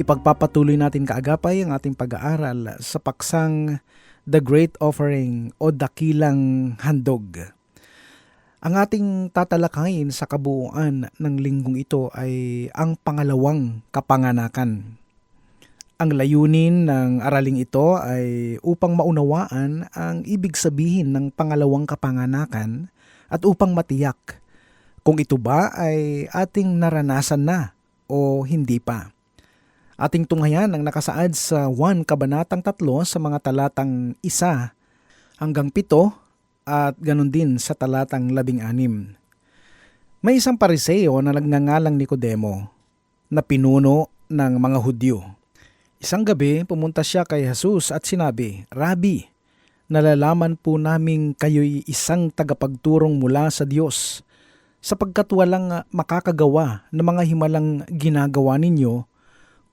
Ipagpapatuloy natin kaagapay ang ating pag-aaral sa paksang The Great Offering o Dakilang Handog. Ang ating tatalakayin sa kabuuan ng linggong ito ay ang pangalawang kapanganakan. Ang layunin ng araling ito ay upang maunawaan ang ibig sabihin ng pangalawang kapanganakan at upang matiyak kung ito ba ay ating naranasan na o hindi pa. Ating tunghayan ang nakasaad sa 1 Kabanatang 3 sa mga talatang 1 hanggang 7 at ganun din sa talatang 16. May isang pariseo na nagngangalang Nicodemo na pinuno ng mga Hudyo. Isang gabi pumunta siya kay Jesus at sinabi, Rabi, nalalaman po naming kayo'y isang tagapagturong mula sa Diyos sapagkat walang makakagawa ng mga himalang ginagawa ninyo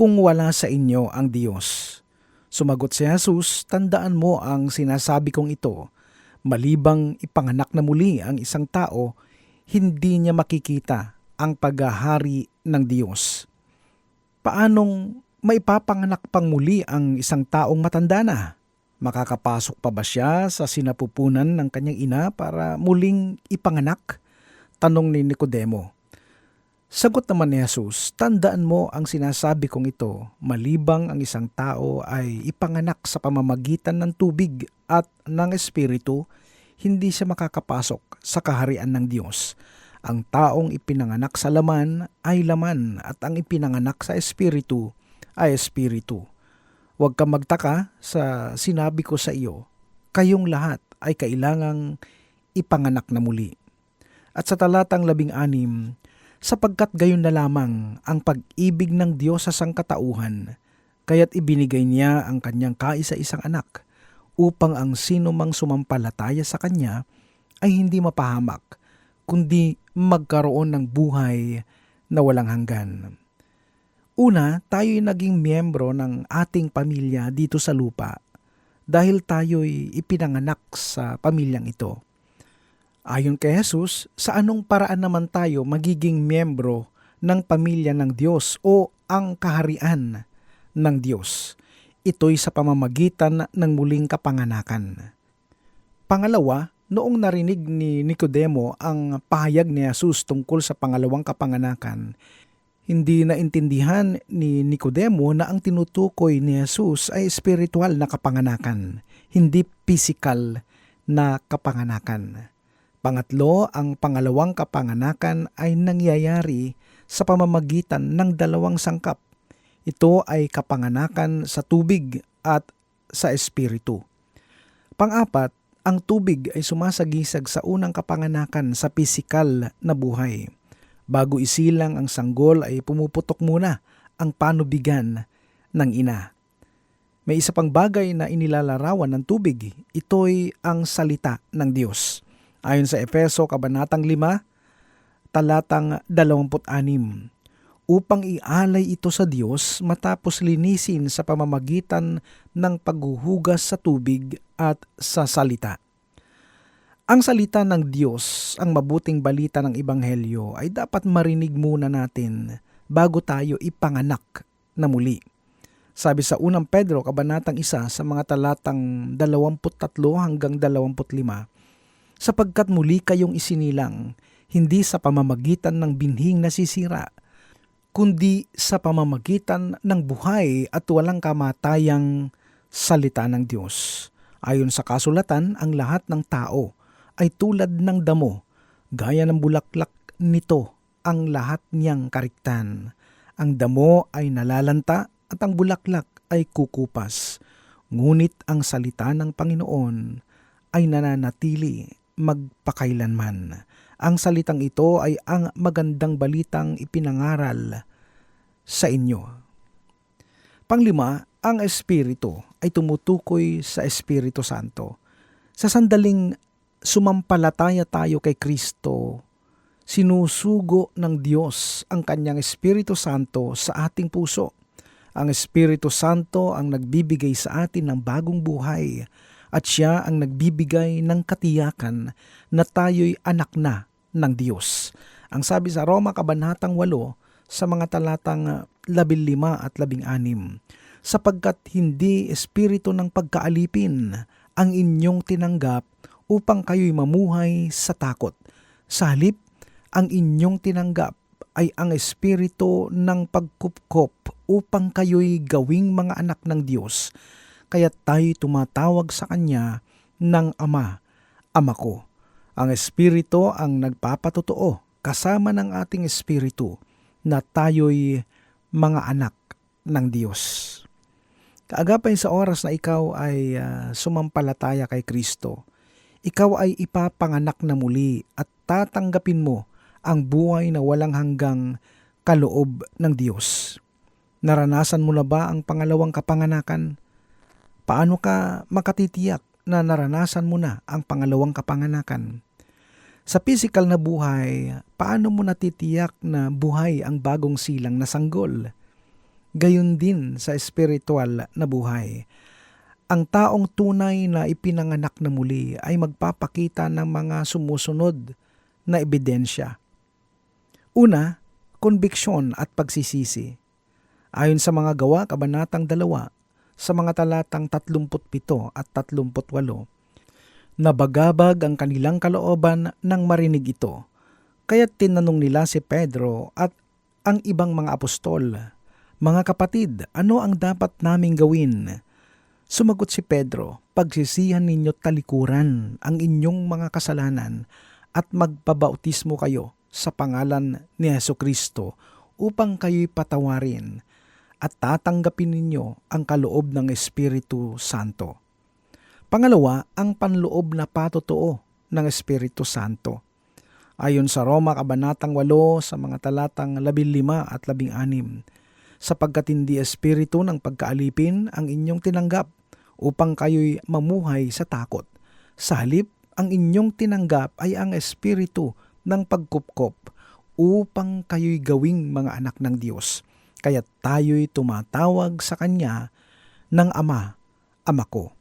kung wala sa inyo ang Diyos. Sumagot si Jesus, tandaan mo ang sinasabi kong ito. Malibang ipanganak na muli ang isang tao, hindi niya makikita ang paghahari ng Diyos. Paanong maipapanganak pang muli ang isang taong matanda na? Makakapasok pa ba siya sa sinapupunan ng kanyang ina para muling ipanganak? Tanong ni Nicodemo. Sagot naman ni Jesus, tandaan mo ang sinasabi kong ito, malibang ang isang tao ay ipanganak sa pamamagitan ng tubig at ng espiritu, hindi siya makakapasok sa kaharian ng Diyos. Ang taong ipinanganak sa laman ay laman at ang ipinanganak sa espiritu ay espiritu. Huwag kang magtaka sa sinabi ko sa iyo, kayong lahat ay kailangang ipanganak na muli. At sa talatang labing anim, sapagkat gayon na lamang ang pag-ibig ng Diyos sa sangkatauhan, kaya't ibinigay niya ang kanyang kaisa-isang anak, upang ang sino mang sumampalataya sa kanya ay hindi mapahamak, kundi magkaroon ng buhay na walang hanggan. Una, tayo'y naging miyembro ng ating pamilya dito sa lupa dahil tayo'y ipinanganak sa pamilyang ito. Ayon kay Jesus, sa anong paraan naman tayo magiging miyembro ng pamilya ng Diyos o ang kaharian ng Diyos? Ito'y sa pamamagitan ng muling kapanganakan. Pangalawa, noong narinig ni Nicodemo ang pahayag ni Jesus tungkol sa pangalawang kapanganakan, hindi naintindihan ni Nicodemo na ang tinutukoy ni Jesus ay spiritual na kapanganakan, hindi physical na kapanganakan. Pangatlo, ang pangalawang kapanganakan ay nangyayari sa pamamagitan ng dalawang sangkap. Ito ay kapanganakan sa tubig at sa espiritu. Pangapat, ang tubig ay sumasagisag sa unang kapanganakan sa pisikal na buhay. Bago isilang ang sanggol ay pumuputok muna ang panubigan ng ina. May isa pang bagay na inilalarawan ng tubig. Ito'y ang salita ng Diyos. Ayon sa Efeso Kabanatang 5, talatang 26, upang ialay ito sa Diyos matapos linisin sa pamamagitan ng paghuhugas sa tubig at sa salita. Ang salita ng Diyos, ang mabuting balita ng Ebanghelyo ay dapat marinig muna natin bago tayo ipanganak na muli. Sabi sa unang Pedro, kabanatang isa sa mga talatang 23 hanggang 25, sapagkat muli kayong isinilang, hindi sa pamamagitan ng binhing nasisira, kundi sa pamamagitan ng buhay at walang kamatayang salita ng Diyos. Ayon sa kasulatan, ang lahat ng tao ay tulad ng damo, gaya ng bulaklak nito ang lahat niyang kariktan. Ang damo ay nalalanta at ang bulaklak ay kukupas. Ngunit ang salita ng Panginoon ay nananatili magpakailanman. Ang salitang ito ay ang magandang balitang ipinangaral sa inyo. Panglima, ang Espiritu ay tumutukoy sa Espiritu Santo. Sa sandaling sumampalataya tayo kay Kristo, sinusugo ng Diyos ang kanyang Espiritu Santo sa ating puso. Ang Espiritu Santo ang nagbibigay sa atin ng bagong buhay at siya ang nagbibigay ng katiyakan na tayo'y anak na ng Diyos. Ang sabi sa Roma Kabanatang 8 sa mga talatang 15 at 16, sapagkat hindi espiritu ng pagkaalipin ang inyong tinanggap upang kayo'y mamuhay sa takot. Sa halip, ang inyong tinanggap ay ang espiritu ng pagkupkop upang kayo'y gawing mga anak ng Diyos. Kaya tayo tumatawag sa Kanya ng Ama, Ama ko. Ang espiritu ang nagpapatotoo kasama ng ating espiritu na tayo'y mga anak ng Diyos. Kaagapay sa oras na ikaw ay ah, sumampalataya kay Kristo, ikaw ay ipapanganak na muli at tatanggapin mo ang buhay na walang hanggang kaloob ng Diyos. Naranasan mo na ba ang pangalawang kapanganakan? Paano ka makatitiyak na naranasan mo na ang pangalawang kapanganakan? Sa physical na buhay, paano mo natitiyak na buhay ang bagong silang na sanggol? Gayon din sa espiritual na buhay. Ang taong tunay na ipinanganak na muli ay magpapakita ng mga sumusunod na ebidensya. Una, konbiksyon at pagsisisi. Ayon sa mga gawa, kabanatang dalawa, sa mga talatang 37 at 38, nabagabag ang kanilang kalooban nang marinig ito. Kaya tinanong nila si Pedro at ang ibang mga apostol, Mga kapatid, ano ang dapat naming gawin? Sumagot si Pedro, pagsisihan ninyo talikuran ang inyong mga kasalanan at magpabautismo kayo sa pangalan ni Yesu Kristo upang kayo'y patawarin at tatanggapin ninyo ang kaloob ng Espiritu Santo. Pangalawa, ang panloob na patotoo ng Espiritu Santo. Ayon sa Roma Kabanatang 8 sa mga talatang 15 at 16, sapagkat hindi espiritu ng pagkaalipin ang inyong tinanggap upang kayo'y mamuhay sa takot. Sa halip, ang inyong tinanggap ay ang espiritu ng pagkupkop upang kayo'y gawing mga anak ng Diyos. Kaya tayo'y tumatawag sa Kanya ng Ama, Ama ko.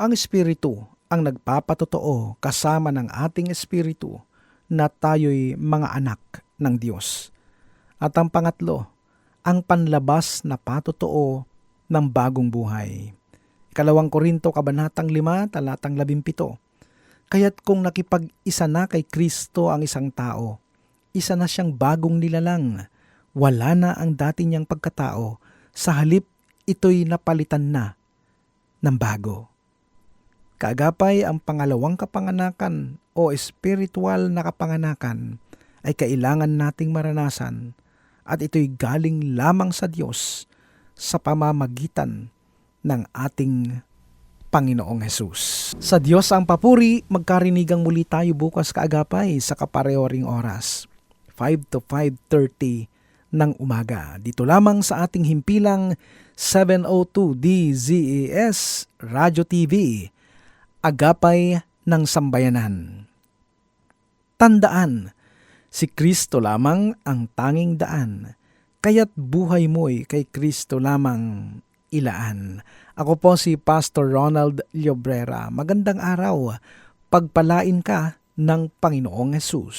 Ang Espiritu ang nagpapatotoo kasama ng ating Espiritu na tayo'y mga anak ng Diyos. At ang pangatlo, ang panlabas na patotoo ng bagong buhay. Ikalawang Korinto, Kabanatang 5, talatang 17. Kaya't kung nakipag-isa na kay Kristo ang isang tao, isa na siyang bagong nilalang. Wala na ang dati niyang pagkatao. Sa halip, ito'y napalitan na ng bago. Kaagapay ang pangalawang kapanganakan o espiritual na kapanganakan ay kailangan nating maranasan at ito'y galing lamang sa Diyos sa pamamagitan ng ating Panginoong Hesus. Sa Diyos ang papuri, magkarinigang muli tayo bukas kaagapay sa kaparehoring oras, 5 to 5.30 ng umaga. Dito lamang sa ating himpilang 702 DZAS Radio TV, Agapay ng Sambayanan. Tandaan, Si Kristo lamang ang tanging daan, kaya't buhay mo'y kay Kristo lamang ilaan. Ako po si Pastor Ronald Llobrera. Magandang araw. Pagpalain ka ng Panginoong Yesus.